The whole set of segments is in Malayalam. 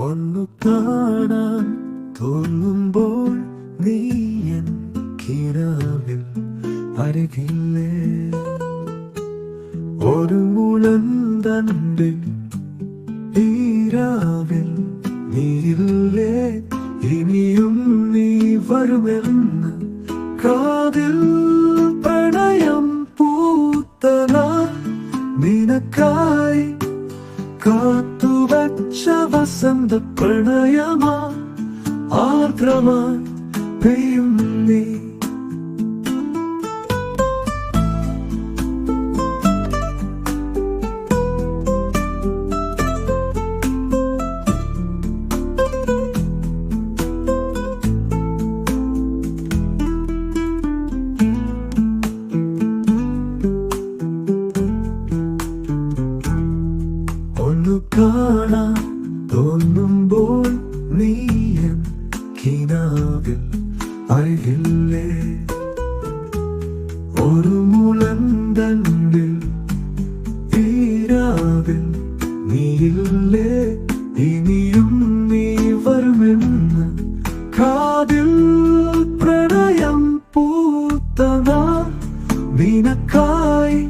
ഒന്നു കാണാൻ തോന്നുമ്പോൾ നീ എൻ കിനാവിൽ അരികില്ലേ? ഒരു മുളന്തണ്ട് ഈരാവിൽ നീരില്ലേ ഇനിയും നീ വരുമെന്ന് കാതിൽ പ്രണയം പൂത്തന നിനക്കായി കാത്തുവച്ച വസന്ത പ്രണയമാ ആർദ്രമാ പെയ്യും കാണാൻ തോന്നുമ്പോൾ നീ എൻ കിനാവിൽ അരികില്ലേ? ഒരു മുളന്തണ്ടിൽ ഈരാവിൽ നീയില്ലേ ഇനിയും നീ വരുമെന്ന് കാതിൽ പ്രണയം പൂത്തതാ നിനക്കായി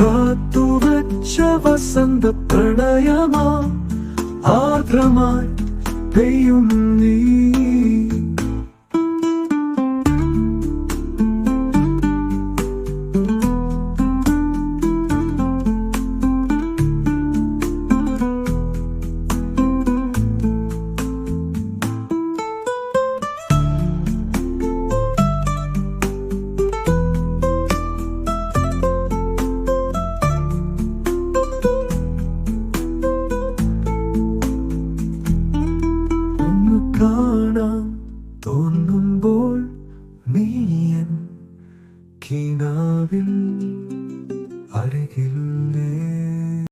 കാത്തുവച്ച വസന്ത പ്രണയമാ ആർദ്രമായി പെയ്യും നീ. തോന്നുമ്പോൾ നീയൻ കിനാവിൽ അരികില്ലേ